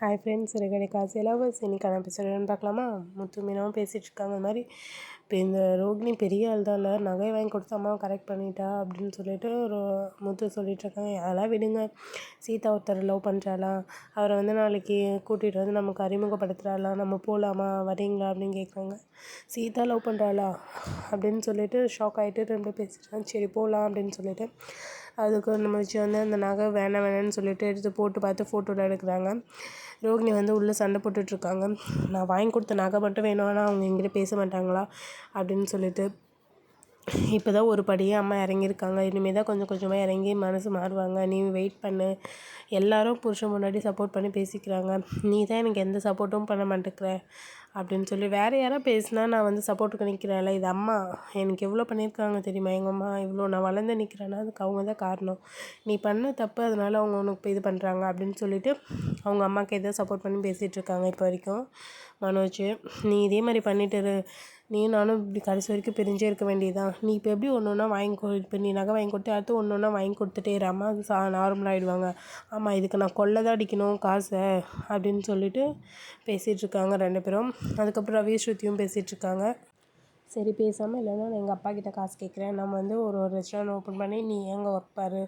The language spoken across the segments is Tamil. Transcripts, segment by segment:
ஹாய் ஃப்ரெண்ட்ஸ் ரெகடி காசு லவர்ஸ் இன்றைக்கான எபிசோடு பார்க்கலாமா? முத்து மீனவும் பேசிகிட்டு இருக்காங்க அந்த மாதிரி இப்போ இந்த ரோகிணி பெரிய ஆள் தான் இல்லை நகை வாங்கி கொடுத்து கரெக்ட் பண்ணிட்டா அப்படின்னு சொல்லிட்டு ஒரு முத்து சொல்லிகிட்ருக்காங்க அதெல்லாம் விடுங்க. சீதா ஒருத்தர் லவ் பண்ணுறாளா அவரை வந்து நாளைக்கு கூட்டிகிட்டு வந்து நமக்கு அறிமுகப்படுத்துகிறாளா நம்ம போகலாமா வரீங்களா? அப்படின்னு கேட்குறாங்க. சீதா லவ் பண்ணுறாளா அப்படின்னு சொல்லிட்டு ஷாக் ஆகிட்டு ரெண்டு பேசிட்டான் சரி போகலாம் அப்படின்னு சொல்லிட்டு அதுக்கு நம்ம வச்சு வந்து அந்த நகை வேணாம் வேணாம்னு சொல்லிட்டு எடுத்து போட்டு பார்த்து ஃபோட்டோலாம் எடுக்கிறாங்க. ரோகிணி வந்து உள்ளே சண்டை போட்டுட்ருக்காங்க. நான் வாங்கி கொடுத்த நகை மட்டும் வேணும் ஆனால் அவங்க எங்கிட்ட பேச மாட்டாங்களா? அப்படின்னு சொல்லிட்டு இப்போ தான் ஒரு படியே அம்மா இறங்கியிருக்காங்க. இனிமேல் தான் கொஞ்சம் கொஞ்சமாக இறங்கி மனசு மாறுவாங்க. நீ வெயிட் பண்ணு. எல்லாரும் புருஷன் முன்னாடி சப்போர்ட் பண்ணி பேசிக்கிறாங்க. நீ தான் எனக்கு எந்த சப்போர்ட்டும் பண்ண மாட்டேங்கிற. அப்படின்னு சொல்லி வேறு யாராவது பேசினா நான் வந்து சப்போர்ட்டுக்கு நிற்கிறேன்ல இது அம்மா எனக்கு எவ்வளோ பண்ணியிருக்காங்க தெரியுமா? எங்கள் அம்மா இவ்வளோ நான் வளர்ந்து நிற்கிறேன்னா அதுக்கு அவங்க தான் காரணம். நீ பண்ண தப்பு அதனால் அவங்க உனக்கு இது பண்ணுறாங்க அப்படின்னு சொல்லிட்டு அவங்க அம்மாவுக்கு எதோ சப்போர்ட் பண்ணி பேசிகிட்டு இருக்காங்க இப்போ வரைக்கும். மனோஜ் நீ இதே மாதிரி பண்ணிட்டு நீ நானும் இப்படி கடைசி வரைக்கும் பிரிஞ்சே இருக்க வேண்டியதான் நீ இப்போ எப்படி ஒன்று ஒன்றா வாங்கி கொ இப்போ நீ நகை வாங்கி கொடுத்து அடுத்து ஒன்று ஒன்றா வாங்கி கொடுத்துட்டே இரு. அம்மா சா நார்மலாகிடுவாங்க ஆமாம் இதுக்கு நான் கொள்ளை தான் அடிக்கணும் காசை அப்படின்னு சொல்லிட்டு பேசிகிட்ருக்காங்க ரெண்டு பேரும். அதுக்கப்புறம் ரவி ஸ்ருதியும் பேசிகிட்ருக்காங்க. சரி பேசாமல் இல்லைன்னா நான் எங்கள் அப்பா கிட்ட காசு கேட்குறேன். நம்ம வந்து ஒரு ஒரு ரெஸ்டாரண்ட் ஓப்பன் பண்ணி நீ எங்கே ஒர்க் பாரு?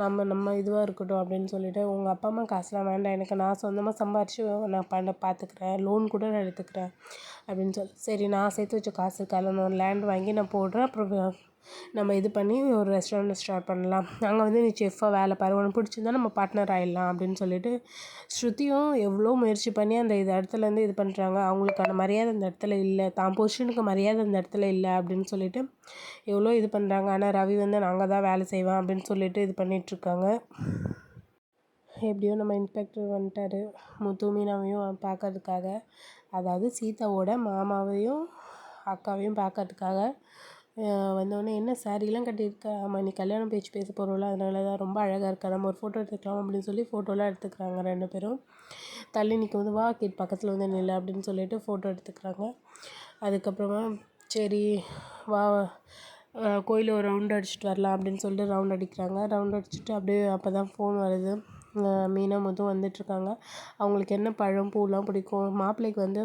நம்ம நம்ம இதுவாக இருக்கட்டும் அப்படின்னு சொல்லிவிட்டு உங்கள் அப்பா அம்மா காசுலாம் வேண்டாம். எனக்கு நான் சொந்தமாக சம்பாரித்து நான் பண்ண பார்த்துக்குறேன் லோன் கூட நான் எடுத்துக்கிறேன் அப்படின்னு சொல்லி சரி நான் சேர்த்து வச்ச காசு இருக்கால நான் லேண்ட் வாங்கி நான் போடுறேன். அப்புறம் நம்ம இது பண்ணி ஒரு ரெஸ்டாரண்ட் ஸ்டார்ட் பண்ணலாம். அங்கே வந்து நீ செஃப்பாக வேலை பாரு. உனக்கு பிடிச்சிருந்தா நம்ம பார்ட்னர் ஆகிடலாம் அப்படின்னு சொல்லிட்டு ஸ்ருதியும் எவ்வளோ முயற்சி பண்ணி அந்த இது இடத்துலேருந்து இது பண்ணுறாங்க அவங்களுக்கான மரியாதை அந்த இடத்துல இல்லை. தான் பொசிஷனுக்கு மரியாதை அந்த இடத்துல இல்லை அப்படின்னு சொல்லிட்டு எவ்வளோ இது பண்ணுறாங்க ஆனால் ரவி வந்து நாங்கள் தான் வேலை செய்வேன் அப்படின்னு சொல்லிட்டு இது பண்ணிகிட்ருக்காங்க எப்படியோ நம்ம இன்ஸ்பெக்டர் வந்துட்டார். முத்து மீனாவையும் பார்க்கறதுக்காக. அதாவது சீதாவோட மாமாவையும் அக்காவையும் பார்க்கறதுக்காக வந்தோடனே என்ன சாரீலாம் கட்டியிருக்க? ஆமாம் நீ கல்யாணம் பேச்சு பேச போகிறோம்ல அதனால தான் ரொம்ப அழகாக இருக்கா? நம்ம ஒரு ஃபோட்டோ எடுத்துக்கலாம் அப்படின்னு சொல்லி ஃபோட்டோலாம் எடுத்துக்கிறாங்க ரெண்டு பேரும். தள்ளி நிற்கும் வந்து வா கேட் பக்கத்தில் வந்து நில்லு அப்படின்னு சொல்லிட்டு ஃபோட்டோ எடுத்துக்கிறாங்க. அதுக்கப்புறமா சரி வா கோயில் ஒரு ரவுண்ட் அடிச்சுட்டு வரலாம் அப்படின்னு சொல்லிட்டு ரவுண்ட் அடிக்கிறாங்க. ரவுண்ட் அடிச்சுட்டு அப்படியே அப்போ தான் ஃபோன் வருது மீனா மொத்தம் வந்துட்டுருக்காங்க. அவங்களுக்கு என்ன பழம் பூலாம் பிடிக்கும்? மாப்பிள்ளைக்கு வந்து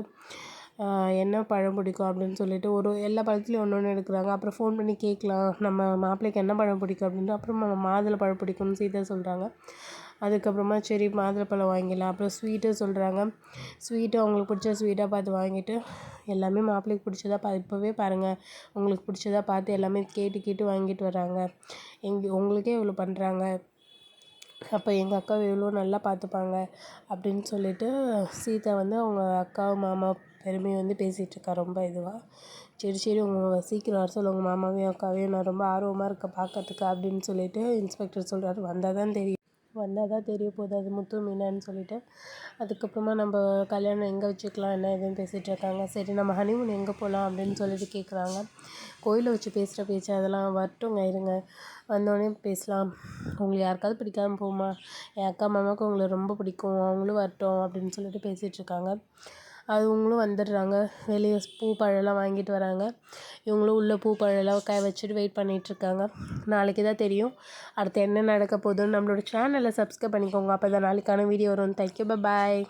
என்ன பழம் பிடிக்கும் அப்படின்னு சொல்லிட்டு ஒரு எல்லா பழத்துலேயும் ஒன்று ஒன்று எடுக்கிறாங்க. அப்புறம் ஃபோன் பண்ணி கேட்கலாம் நம்ம மாப்பிள்ளைக்கு என்ன பழம் பிடிக்கும் அப்படின்ட்டு அப்புறம் மாதுளை பழம் பிடிக்கும்னு சீதா சொல்கிறாங்க அதுக்கப்புறமா சரி மாதுளப்பழம் வாங்கிடலாம். அப்புறம் ஸ்வீட்டு சொல்கிறாங்க ஸ்வீட்டு அவங்களுக்கு பிடிச்ச ஸ்வீட்டாக பார்த்து வாங்கிட்டு எல்லாமே மாப்பிள்ளைக்கு பிடிச்சதா பா இப்போவே பாருங்கள் உங்களுக்கு பிடிச்சதா பார்த்து எல்லாமே கேட்டு கேட்டு வாங்கிட்டு வராங்க. எங்க உங்களுக்கே இவ்வளோ பண்ணுறாங்க அப்போ எங்கள் அக்காவை எவ்வளோ நல்லா பார்த்துப்பாங்க அப்படின்னு சொல்லிட்டு சீதா வந்து அவங்க அக்கா மாமா பெருமையை வந்து பேசிகிட்ருக்கா ரொம்ப இதுவாக சரி சரி உங்கள் சீக்கிரம் வர சொல்லுங்கள் உங்கள் மாமாவையும் அக்காவையும் நான் ரொம்ப ஆர்வமாக இருக்கேன் பார்க்கறதுக்கு அப்படின்னு சொல்லிட்டு இன்ஸ்பெக்டர் சொல்கிறாரு வந்தால் தான் தெரியும். வந்தால் தான் தெரிய போகுது. அது முத்து மீனான்னு சொல்லிட்டு. அதுக்கப்புறமா நம்ம கல்யாணம் எங்கே வச்சுக்கலாம்? என்ன எதுன்னு பேசிகிட்டு இருக்காங்க. சரி நம்ம ஹனிமூன் எங்கே போகலாம் அப்படின்னு சொல்லிட்டு கேட்குறாங்க கோயிலை வச்சு பேசுகிற பேச்சு அதெல்லாம் வரட்டுங்க இருங்க. வந்தோடனே பேசலாம். உங்களுக்கு யாருக்காவது பிடிக்காம போகுமா? என் அக்கா மாமாவுக்கு உங்களை ரொம்ப பிடிக்கும். அவங்களும் வரட்டும் அப்படின்னு சொல்லிட்டு பேசிகிட்ருக்காங்க அவங்களும் வந்துடுறாங்க. வெளியே பூ பழம்லாம் வாங்கிட்டு வராங்க. இவங்களும் உள்ளே பூ பழம்லாம் க வச்சுட்டு வெயிட் பண்ணிகிட்ருக்காங்க நாளைக்கு தான் தெரியும். அடுத்து என்ன நடக்க போகுதுன்னு நம்மளோட சேனலை சப்ஸ்கிரைப் பண்ணிக்கோங்க. அப்போ தான் நாளைக்கான வீடியோ வரும் தேங்க்யூ பாய்